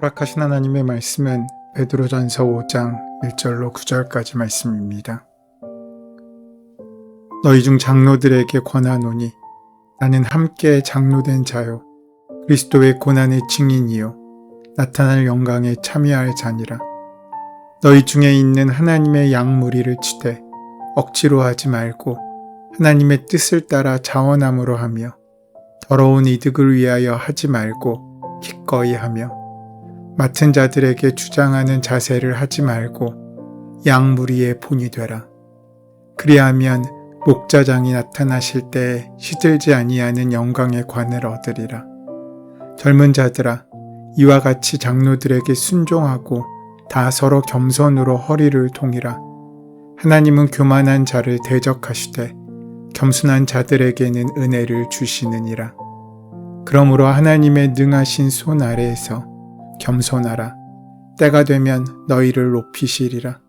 허락하신 하나님의 말씀은 베드로전서 5장 1절로 9절까지 말씀입니다. 너희 중 장로들에게 권하노니 나는 함께 장로된 자요. 그리스도의 고난의 증인이요. 나타날 영광에 참여할 자니라. 너희 중에 있는 하나님의 양무리를 치되 억지로 하지 말고 하나님의 뜻을 따라 자원함으로 하며 더러운 이득을 위하여 하지 말고 기꺼이 하며 맡은 자들에게 주장하는 자세를 하지 말고 양무리의 본이 되라. 그리하면 목자장이 나타나실 때에 시들지 아니하는 영광의 관을 얻으리라. 젊은 자들아, 이와 같이 장로들에게 순종하고 다 서로 겸손으로 허리를 동이라. 하나님은 교만한 자를 대적하시되 겸손한 자들에게는 은혜를 주시느니라. 그러므로 하나님의 능하신 손 아래에서 겸손하라. 때가 되면 너희를 높이시리라.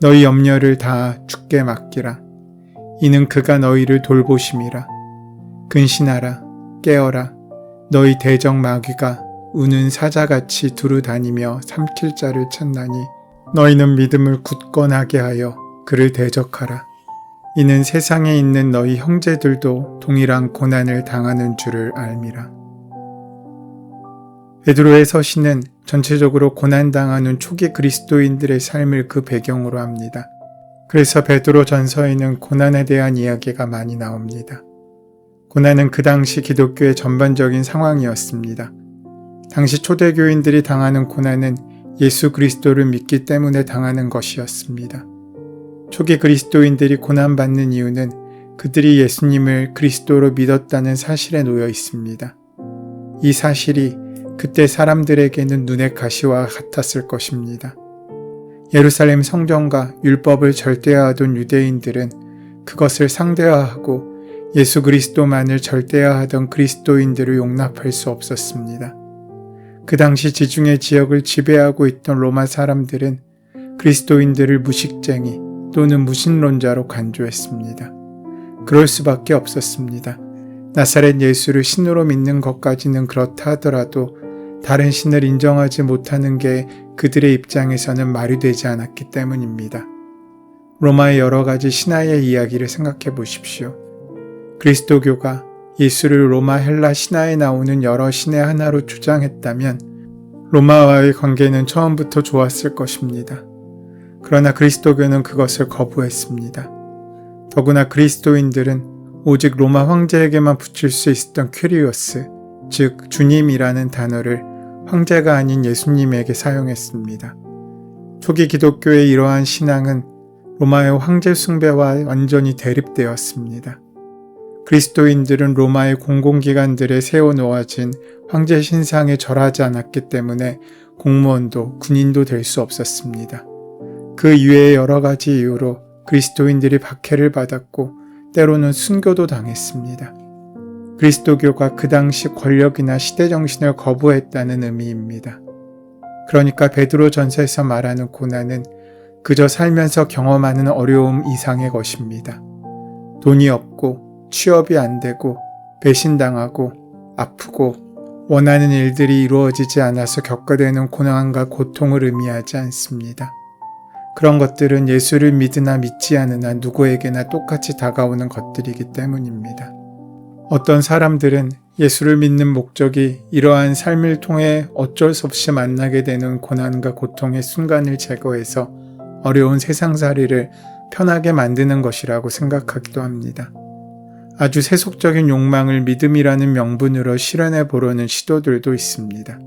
너희 염려를 다 죽게 맡기라. 이는 그가 너희를 돌보심이라. 근신하라. 깨어라. 너희 대적 마귀가 우는 사자같이 두루 다니며 삼킬 자를 찾나니 너희는 믿음을 굳건하게 하여 그를 대적하라. 이는 세상에 있는 너희 형제들도 동일한 고난을 당하는 줄을 알미라. 베드로의 서신은 전체적으로 고난당하는 초기 그리스도인들의 삶을 그 배경으로 합니다. 그래서 베드로 전서에는 고난에 대한 이야기가 많이 나옵니다. 고난은 그 당시 기독교의 전반적인 상황이었습니다. 당시 초대교인들이 당하는 고난은 예수 그리스도를 믿기 때문에 당하는 것이었습니다. 초기 그리스도인들이 고난받는 이유는 그들이 예수님을 그리스도로 믿었다는 사실에 놓여 있습니다. 이 사실이 그때 사람들에게는 눈의 가시와 같았을 것입니다. 예루살렘 성전과 율법을 절대화하던 유대인들은 그것을 상대화하고 예수 그리스도만을 절대화하던 그리스도인들을 용납할 수 없었습니다. 그 당시 지중해 지역을 지배하고 있던 로마 사람들은 그리스도인들을 무식쟁이 또는 무신론자로 간주했습니다. 그럴 수밖에 없었습니다. 나사렛 예수를 신으로 믿는 것까지는 그렇다 하더라도 다른 신을 인정하지 못하는 게 그들의 입장에서는 말이 되지 않았기 때문입니다. 로마의 여러 가지 신화의 이야기를 생각해 보십시오. 그리스도교가 예수를 로마 헬라 신화에 나오는 여러 신의 하나로 주장했다면 로마와의 관계는 처음부터 좋았을 것입니다. 그러나 그리스도교는 그것을 거부했습니다. 더구나 그리스도인들은 오직 로마 황제에게만 붙일 수 있었던 큐리오스, 즉 주님이라는 단어를 황제가 아닌 예수님에게 사용했습니다. 초기 기독교의 이러한 신앙은 로마의 황제 숭배와 완전히 대립되었습니다. 그리스도인들은 로마의 공공기관들에 세워놓아진 황제 신상에 절하지 않았기 때문에 공무원도 군인도 될 수 없었습니다. 그 이외의 여러 가지 이유로 그리스도인들이 박해를 받았고 때로는 순교도 당했습니다. 그리스도교가 그 당시 권력이나 시대 정신을 거부했다는 의미입니다. 그러니까 베드로 전서에서 말하는 고난은 그저 살면서 경험하는 어려움 이상의 것입니다. 돈이 없고 취업이 안 되고 배신당하고 아프고 원하는 일들이 이루어지지 않아서 겪게 되는 고난과 고통을 의미하지 않습니다. 그런 것들은 예수를 믿으나 믿지 않으나 누구에게나 똑같이 다가오는 것들이기 때문입니다. 어떤 사람들은 예수를 믿는 목적이 이러한 삶을 통해 어쩔 수 없이 만나게 되는 고난과 고통의 순간을 제거해서 어려운 세상살이를 편하게 만드는 것이라고 생각하기도 합니다. 아주 세속적인 욕망을 믿음이라는 명분으로 실현해 보려는 시도들도 있습니다.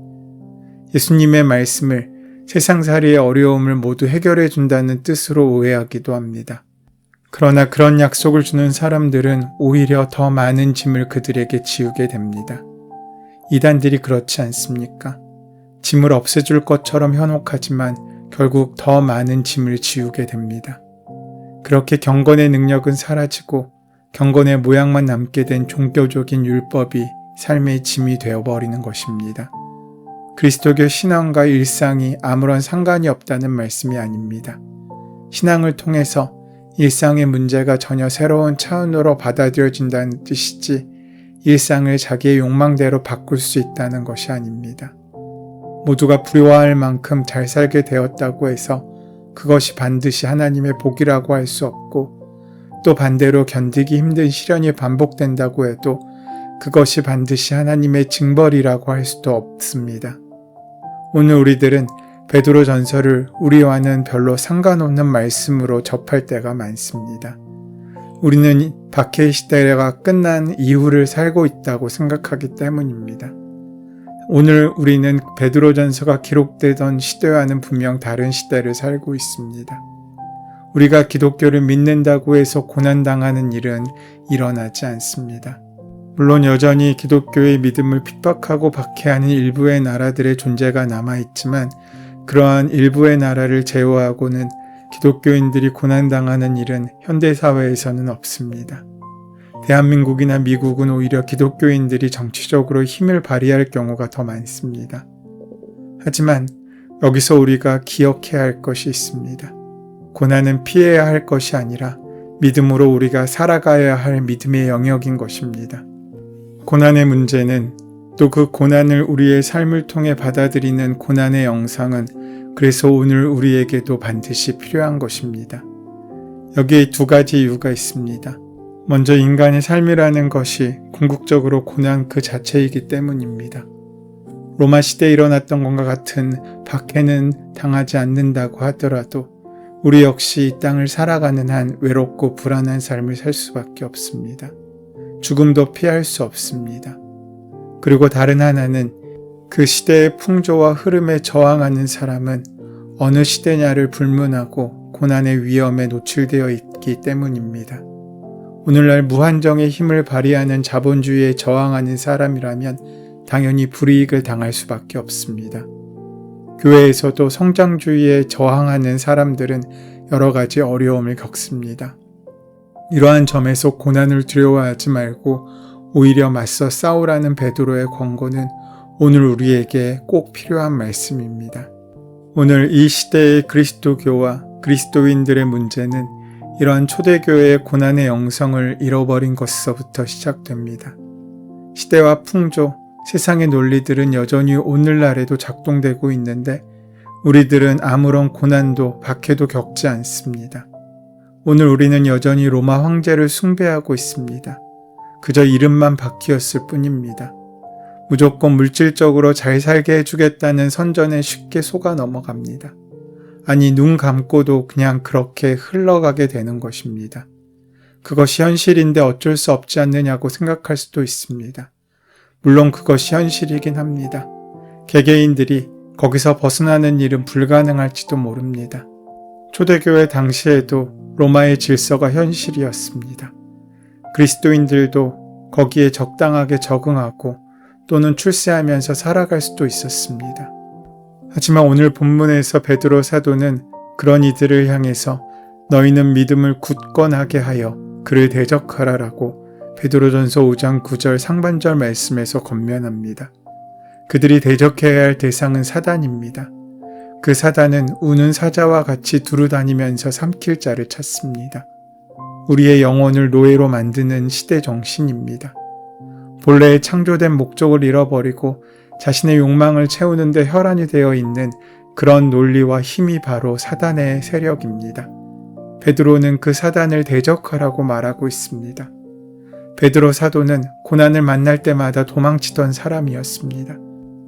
예수님의 말씀을 세상살이의 어려움을 모두 해결해 준다는 뜻으로 오해하기도 합니다. 그러나 그런 약속을 주는 사람들은 오히려 더 많은 짐을 그들에게 지우게 됩니다. 이단들이 그렇지 않습니까? 짐을 없애줄 것처럼 현혹하지만 결국 더 많은 짐을 지우게 됩니다. 그렇게 경건의 능력은 사라지고 경건의 모양만 남게 된 종교적인 율법이 삶의 짐이 되어버리는 것입니다. 그리스도교 신앙과 일상이 아무런 상관이 없다는 말씀이 아닙니다. 신앙을 통해서 일상의 문제가 전혀 새로운 차원으로 받아들여진다는 뜻이지 일상을 자기의 욕망대로 바꿀 수 있다는 것이 아닙니다. 모두가 부러워할 만큼 잘 살게 되었다고 해서 그것이 반드시 하나님의 복이라고 할 수 없고 또 반대로 견디기 힘든 시련이 반복된다고 해도 그것이 반드시 하나님의 징벌이라고 할 수도 없습니다. 오늘 우리들은 베드로 전설을 우리와는 별로 상관없는 말씀으로 접할 때가 많습니다. 우리는 박해 시대가 끝난 이후를 살고 있다고 생각하기 때문입니다. 오늘 우리는 베드로 전서가 기록되던 시대와는 분명 다른 시대를 살고 있습니다. 우리가 기독교를 믿는다고 해서 고난당하는 일은 일어나지 않습니다. 물론 여전히 기독교의 믿음을 핍박하고 박해하는 일부의 나라들의 존재가 남아있지만 그러한 일부의 나라를 제외하고는 기독교인들이 고난당하는 일은 현대사회에서는 없습니다. 대한민국이나 미국은 오히려 기독교인들이 정치적으로 힘을 발휘할 경우가 더 많습니다. 하지만 여기서 우리가 기억해야 할 것이 있습니다. 고난은 피해야 할 것이 아니라 믿음으로 우리가 살아가야 할 믿음의 영역인 것입니다. 고난의 문제는 또 그 고난을 우리의 삶을 통해 받아들이는 고난의 영상은 그래서 오늘 우리에게도 반드시 필요한 것입니다. 여기에 두 가지 이유가 있습니다. 먼저 인간의 삶이라는 것이 궁극적으로 고난 그 자체이기 때문입니다. 로마 시대에 일어났던 것과 같은 박해는 당하지 않는다고 하더라도 우리 역시 이 땅을 살아가는 한 외롭고 불안한 삶을 살 수밖에 없습니다. 죽음도 피할 수 없습니다. 그리고 다른 하나는 그 시대의 풍조와 흐름에 저항하는 사람은 어느 시대냐를 불문하고 고난의 위험에 노출되어 있기 때문입니다. 오늘날 무한정의 힘을 발휘하는 자본주의에 저항하는 사람이라면 당연히 불이익을 당할 수밖에 없습니다. 교회에서도 성장주의에 저항하는 사람들은 여러 가지 어려움을 겪습니다. 이러한 점에서 고난을 두려워하지 말고 오히려 맞서 싸우라는 베드로의 권고는 오늘 우리에게 꼭 필요한 말씀입니다. 오늘 이 시대의 그리스도교와 그리스도인들의 문제는 이러한 초대교회의 고난의 영성을 잃어버린 것에서부터 시작됩니다. 시대와 풍조, 세상의 논리들은 여전히 오늘날에도 작동되고 있는데 우리들은 아무런 고난도 박해도 겪지 않습니다. 오늘 우리는 여전히 로마 황제를 숭배하고 있습니다. 그저 이름만 바뀌었을 뿐입니다. 무조건 물질적으로 잘 살게 해주겠다는 선전에 쉽게 속아 넘어갑니다. 아니, 눈 감고도 그냥 그렇게 흘러가게 되는 것입니다. 그것이 현실인데 어쩔 수 없지 않느냐고 생각할 수도 있습니다. 물론 그것이 현실이긴 합니다. 개개인들이 거기서 벗어나는 일은 불가능할지도 모릅니다. 초대교회 당시에도 로마의 질서가 현실이었습니다. 그리스도인들도 거기에 적당하게 적응하고 또는 출세하면서 살아갈 수도 있었습니다. 하지만 오늘 본문에서 베드로 사도는 그런 이들을 향해서 너희는 믿음을 굳건하게 하여 그를 대적하라라고 베드로전서 5장 9절 상반절 말씀에서 건면합니다. 그들이 대적해야 할 대상은 사단입니다. 그 사단은 우는 사자와 같이 두루 다니면서 삼킬 자를 찾습니다. 우리의 영혼을 노예로 만드는 시대 정신입니다. 본래의 창조된 목적을 잃어버리고 자신의 욕망을 채우는데 혈안이 되어 있는 그런 논리와 힘이 바로 사단의 세력입니다. 베드로는 그 사단을 대적하라고 말하고 있습니다. 베드로 사도는 고난을 만날 때마다 도망치던 사람이었습니다.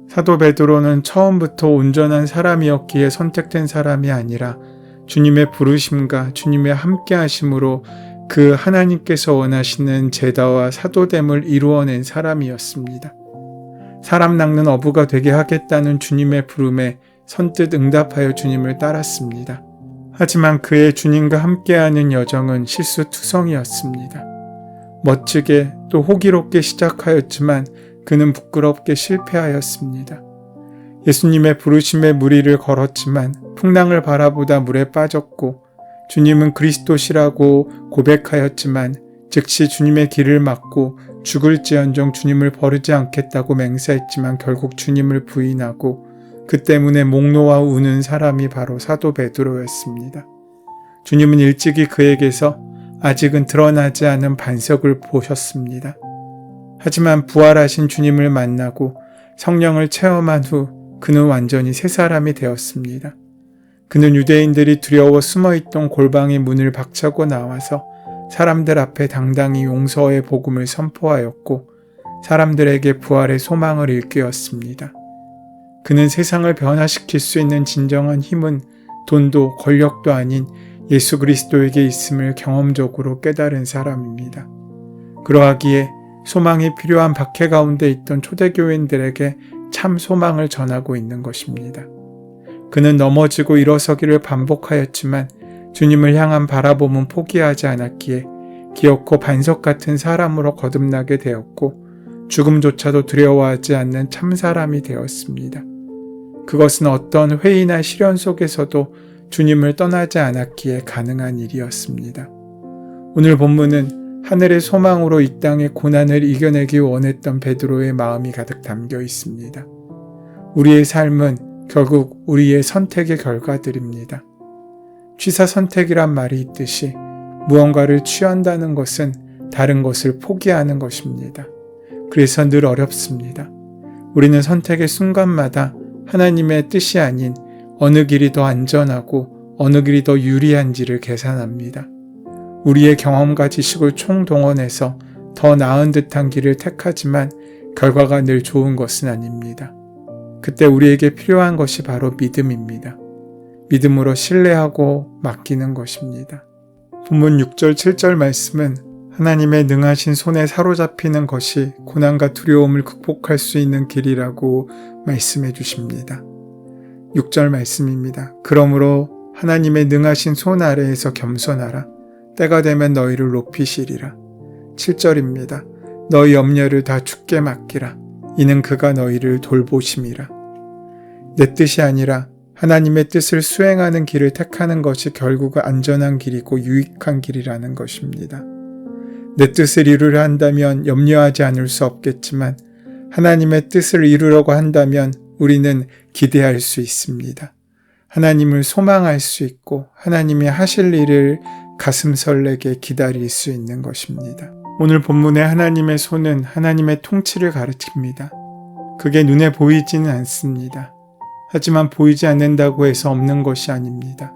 사도 베드로는 처음부터 온전한 사람이었기에 선택된 사람이 아니라 주님의 부르심과 주님의 함께하심으로 그 하나님께서 원하시는 제다와 사도됨을 이루어낸 사람이었습니다. 사람 낚는 어부가 되게 하겠다는 주님의 부름에 선뜻 응답하여 주님을 따랐습니다. 하지만 그의 주님과 함께하는 여정은 실수투성이었습니다. 멋지게 또 호기롭게 시작하였지만 그는 부끄럽게 실패하였습니다. 예수님의 부르심의 무리를 걸었지만 풍랑을 바라보다 물에 빠졌고 주님은 그리스도시라고 고백하였지만 즉시 주님의 길을 막고 죽을지언정 주님을 버리지 않겠다고 맹세했지만 결국 주님을 부인하고 그 때문에 목 놓아 우는 사람이 바로 사도 베드로였습니다. 주님은 일찍이 그에게서 아직은 드러나지 않은 반석을 보셨습니다. 하지만 부활하신 주님을 만나고 성령을 체험한 후 그는 완전히 새 사람이 되었습니다. 그는 유대인들이 두려워 숨어 있던 골방의 문을 박차고 나와서 사람들 앞에 당당히 용서의 복음을 선포하였고 사람들에게 부활의 소망을 일깨웠습니다. 그는 세상을 변화시킬 수 있는 진정한 힘은 돈도 권력도 아닌 예수 그리스도에게 있음을 경험적으로 깨달은 사람입니다. 그러하기에 소망이 필요한 박해 가운데 있던 초대교인들에게 참 소망을 전하고 있는 것입니다. 그는 넘어지고 일어서기를 반복하였지만 주님을 향한 바라봄은 포기하지 않았기에 기어코 반석 같은 사람으로 거듭나게 되었고 죽음조차도 두려워하지 않는 참 사람이 되었습니다. 그것은 어떤 회의나 시련 속에서도 주님을 떠나지 않았기에 가능한 일이었습니다. 오늘 본문은 하늘의 소망으로 이 땅의 고난을 이겨내기 원했던 베드로의 마음이 가득 담겨 있습니다. 우리의 삶은 결국 우리의 선택의 결과들입니다. 취사 선택이란 말이 있듯이 무언가를 취한다는 것은 다른 것을 포기하는 것입니다. 그래서 늘 어렵습니다. 우리는 선택의 순간마다 하나님의 뜻이 아닌 어느 길이 더 안전하고 어느 길이 더 유리한지를 계산합니다. 우리의 경험과 지식을 총동원해서 더 나은 듯한 길을 택하지만 결과가 늘 좋은 것은 아닙니다. 그때 우리에게 필요한 것이 바로 믿음입니다. 믿음으로 신뢰하고 맡기는 것입니다. 본문 6절, 7절 말씀은 하나님의 능하신 손에 사로잡히는 것이 고난과 두려움을 극복할 수 있는 길이라고 말씀해 주십니다. 6절 말씀입니다. 그러므로 하나님의 능하신 손 아래에서 겸손하라. 때가 되면 너희를 높이시리라. 7절입니다. 너희 염려를 다 죽게 맡기라. 이는 그가 너희를 돌보심이라. 내 뜻이 아니라 하나님의 뜻을 수행하는 길을 택하는 것이 결국 안전한 길이고 유익한 길이라는 것입니다. 내 뜻을 이루려 한다면 염려하지 않을 수 없겠지만 하나님의 뜻을 이루려고 한다면 우리는 기대할 수 있습니다. 하나님을 소망할 수 있고 하나님이 하실 일을 가슴 설레게 기다릴 수 있는 것입니다. 오늘 본문의 하나님의 손은 하나님의 통치를 가르칩니다. 그게 눈에 보이지는 않습니다. 하지만 보이지 않는다고 해서 없는 것이 아닙니다.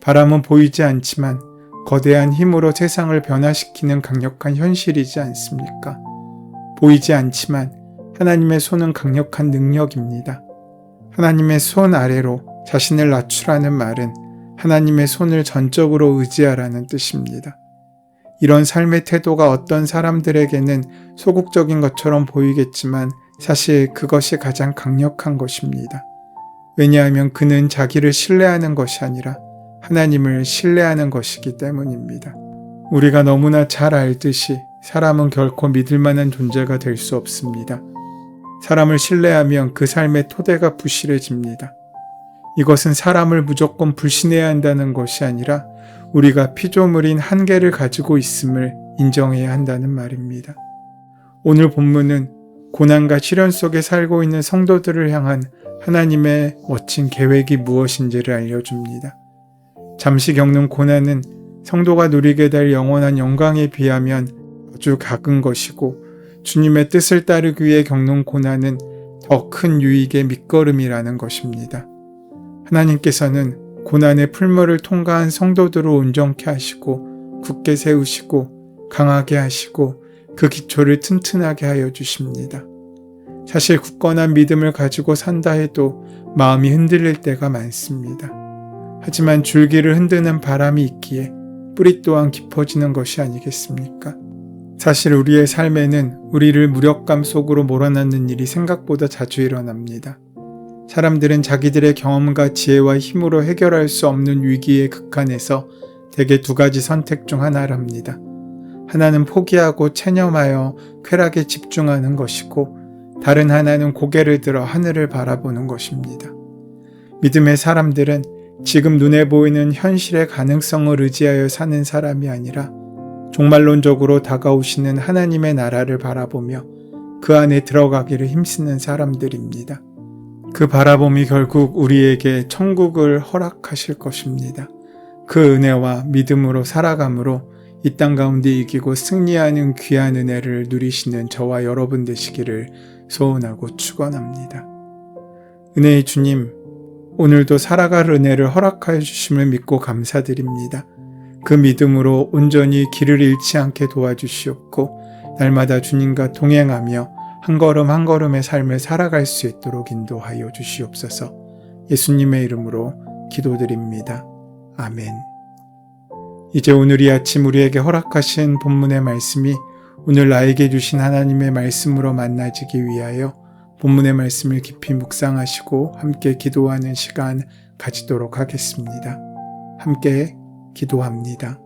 바람은 보이지 않지만 거대한 힘으로 세상을 변화시키는 강력한 현실이지 않습니까? 보이지 않지만 하나님의 손은 강력한 능력입니다. 하나님의 손 아래로 자신을 낮추라는 말은 하나님의 손을 전적으로 의지하라는 뜻입니다. 이런 삶의 태도가 어떤 사람들에게는 소극적인 것처럼 보이겠지만 사실 그것이 가장 강력한 것입니다. 왜냐하면 그는 자기를 신뢰하는 것이 아니라 하나님을 신뢰하는 것이기 때문입니다. 우리가 너무나 잘 알듯이 사람은 결코 믿을 만한 존재가 될 수 없습니다. 사람을 신뢰하면 그 삶의 토대가 부실해집니다. 이것은 사람을 무조건 불신해야 한다는 것이 아니라 우리가 피조물인 한계를 가지고 있음을 인정해야 한다는 말입니다. 오늘 본문은 고난과 시련 속에 살고 있는 성도들을 향한 하나님의 멋진 계획이 무엇인지를 알려줍니다. 잠시 겪는 고난은 성도가 누리게 될 영원한 영광에 비하면 아주 작은 것이고 주님의 뜻을 따르기 위해 겪는 고난은 더 큰 유익의 밑거름이라는 것입니다. 하나님께서는 고난의 풀물을 통과한 성도들을 온전케 하시고 굳게 세우시고 강하게 하시고 그 기초를 튼튼하게 하여 주십니다. 사실 굳건한 믿음을 가지고 산다 해도 마음이 흔들릴 때가 많습니다. 하지만 줄기를 흔드는 바람이 있기에 뿌리 또한 깊어지는 것이 아니겠습니까? 사실 우리의 삶에는 우리를 무력감 속으로 몰아넣는 일이 생각보다 자주 일어납니다. 사람들은 자기들의 경험과 지혜와 힘으로 해결할 수 없는 위기의 극한에서 대개 두 가지 선택 중 하나를 합니다. 하나는 포기하고 체념하여 쾌락에 집중하는 것이고 다른 하나는 고개를 들어 하늘을 바라보는 것입니다. 믿음의 사람들은 지금 눈에 보이는 현실의 가능성을 의지하여 사는 사람이 아니라 종말론적으로 다가오시는 하나님의 나라를 바라보며 그 안에 들어가기를 힘쓰는 사람들입니다. 그 바라봄이 결국 우리에게 천국을 허락하실 것입니다. 그 은혜와 믿음으로 살아감으로 이 땅 가운데 이기고 승리하는 귀한 은혜를 누리시는 저와 여러분 되시기를 소원하고 축원합니다. 은혜의 주님, 오늘도 살아갈 은혜를 허락하여 주심을 믿고 감사드립니다. 그 믿음으로 온전히 길을 잃지 않게 도와주시옵고, 날마다 주님과 동행하며 한 걸음 한 걸음의 삶을 살아갈 수 있도록 인도하여 주시옵소서. 예수님의 이름으로 기도드립니다. 아멘. 이제 오늘 이 아침 우리에게 허락하신 본문의 말씀이 오늘 나에게 주신 하나님의 말씀으로 만나지기 위하여 본문의 말씀을 깊이 묵상하시고 함께 기도하는 시간 가지도록 하겠습니다. 함께 기도합니다.